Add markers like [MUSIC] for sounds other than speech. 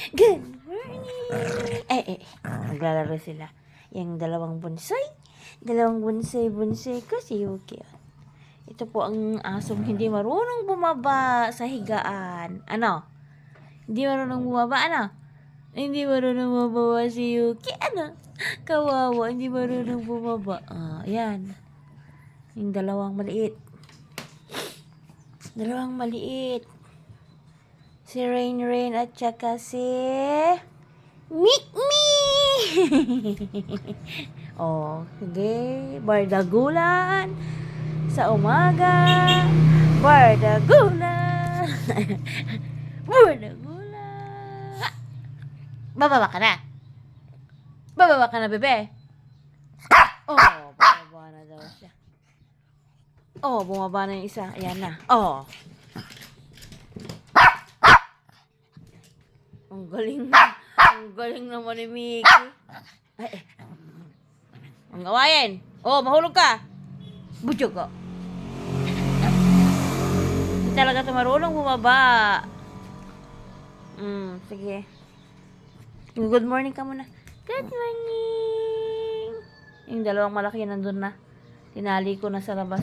Good morning! Eh, eh, maglalaro sila. Yung dalawang bonsai. Dalawang bonsai-bonsai ko si Yuki. Ito po ang asong hindi marunong bumaba sa higaan. Ano? Hindi marunong bumaba, ano? Hindi marunong bumaba si Yuki. Ano? Kawawa, hindi marunong bumaba. Ah, yan. Yung dalawang maliit. Dalawang maliit. Si Rain Rain at saka si... Meek Me! [LAUGHS] oh, sige. Bardagulan. Sa umaga. Bardagulan. [LAUGHS] Bardagulan. Bababa ka na. Bababa ka na, bebe. Oh, bababa na daw siya. Oh, bumaba na yung isa. Ayan na. Oh. Ang galing na. Ang galing naman ni Mickey. Ay, eh. Ang gawain. Oh, mahulog ka. Butyo ko. Hindi talaga ito marunong bumaba. Hmm, sige. Good morning ka muna. Good morning. Yung dalawang malaki nandun na. Tinali ko na sa labas.